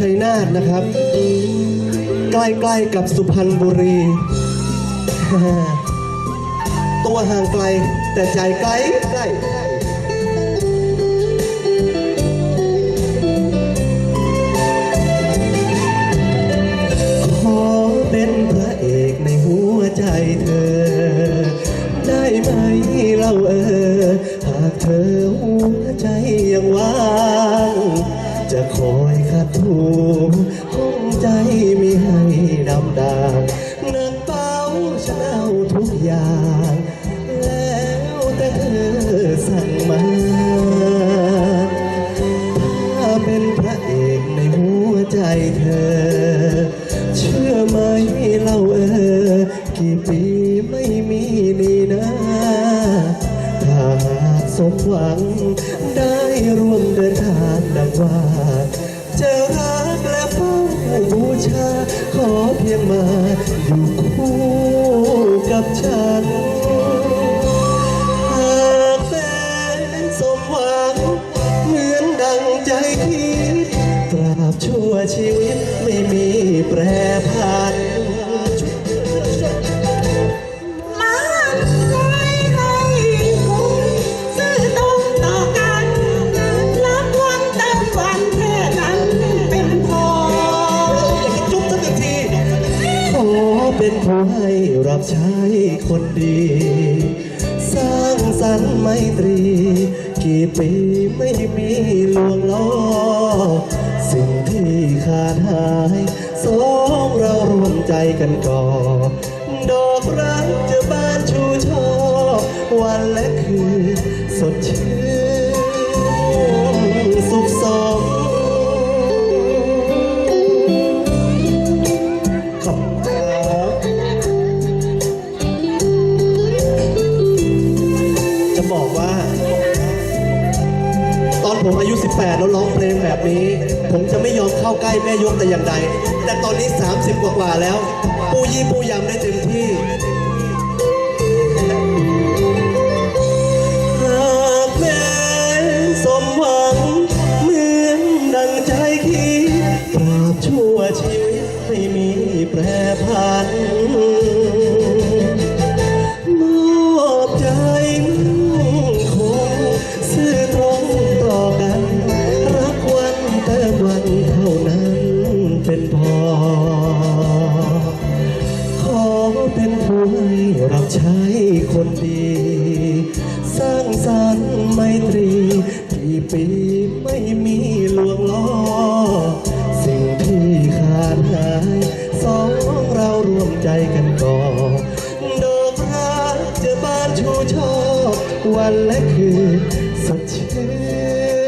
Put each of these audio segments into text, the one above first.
ตินาทนะครับ ใกล้ๆกับสุพรรณบุรี ตัวห่างไกลแต่ใจใกล้ใกล้ขอเป็นพระเอกในหัวใจเธอ ได้ไหมเราเออ หากเธอหัวใจยังว่าง ขัดถูห้องใจมีให้ดำดางหนักเบาฉันเอาทุกอย่าง แล้วแต่เธอสั่งมาถ้าเป็นพระเอกในหัวใจเธอ เชื่อไหมเล่าเออ กี่ปีไม่มีนี่นะถ้าหากสมหวังได้ร่วมเดินทางดังว่า จะรักและเฝ้าบูชา ขอเพียงมาอยู่คู่กับฉัน หากเป็นสมหวัง เหมือนดังใจคิด ตราบชั่วชีวิตไม่มีแปรผัน เป็นผู้ให้รับใช้คนดี สร้างสรรค์ไมตรี กี่ปีไม่มีลวงล้อ สิ่งที่ขาดหายสองเรารวมใจกันก่อ ดอกรักจะบานชูช่อวันและคืนสดชื่นสุขสม บอกว่า ตอนผมอายุ 18 แล้วร้องเพลงแบบนี้ ผมจะไม่ยอมเข้าใกล้แม่ยกแต่อย่างใด แต่ตอนนี้ 30 กว่าๆแล้ว ปูยี่ปูยำได้เต็มที่หากแม้สมหวังเหมือนดังใจคิดตราบชั่วชีวิตไม่มีแปรผัน ใช้คนดี สร้างสรรค์ไมตรีกี่ปีไม่มีลวงล้อ สิ่งที่ขาดหายสองเรารวมใจกันก่อดอกรักจะบานชูช่อวันและคืนสดชื่น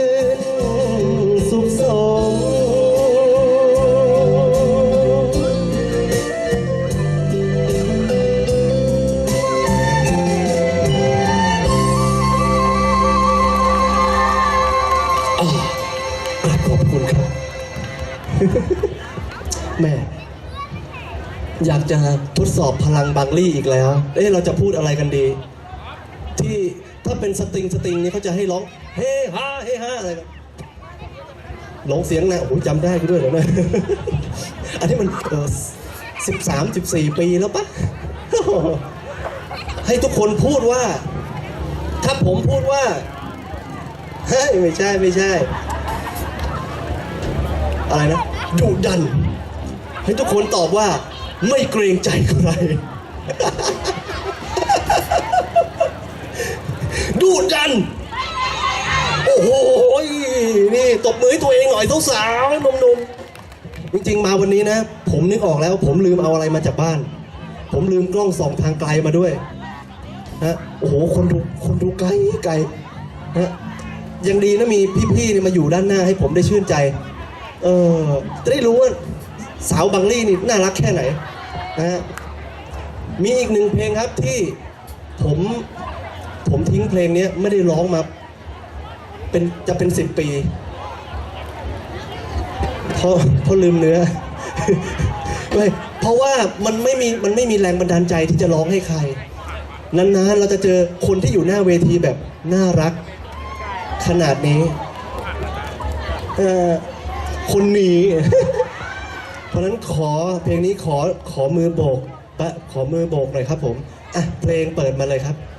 ขอบคุณครับ แม่ อยากจะทดสอบพลังบังลี่อีกแล้ว เอ๊ะเราจะพูดอะไรกันดี ที่ถ้าเป็นสตริงสตริงนี่เขาจะให้ร้อง เฮ้ฮาเฮ้ฮาอะไรกันร้องเสียงนะโอ้โหจำได้กูด้วยเหรอเนี่ยอันนี้มันเออสิบสามสิบสี่ปีแล้วปะให้ทุกคนพูดว่า ถ้าผมพูดว่าเฮ้ยไม่ใช่ไม่ใช่ อะไรนะดุดัน ให้ทุกคนตอบว่า ไม่เกรงใจใครดุดัน โอ้โห นี่ตบมือให้ตัวเองหน่อยสาวๆนมๆ จริงๆ มาวันนี้นะ ผมนึกออกแล้ว ผมลืมเอาอะไรมาจากบ้าน ผมลืมกล้องส่องทางไกลมาด้วยนะโอ้โห คนดูคนดูไกลไกลนะยังดีนะมีพี่ๆมาอยู่ด้านหน้าให้ผมได้ชื่นใจ เออจะได้รู้ว่าสาวบังลี่นี่น่ารักแค่ไหนนะฮะมีอีกหนึ่งเพลงครับที่ผมผมทิ้งเพลงนี้ไม่ได้ร้องมาเป็นจะเป็นสิบปีเพราะเพราะลืมเนื้อไม่เพราะว่ามันไม่มีมันไม่มีแรงบันดาลใจที่จะร้องให้ใครนานๆเราจะเจอคนที่อยู่หน้าเวทีแบบน่ารัก ขนาดนี้เออ คนนี้ราะฉะนั้นขอเพลงนี้ขอขอมือโบกปะขอมือโบกหน่อยครับผมอะเพลงเปิดมาเลยครับ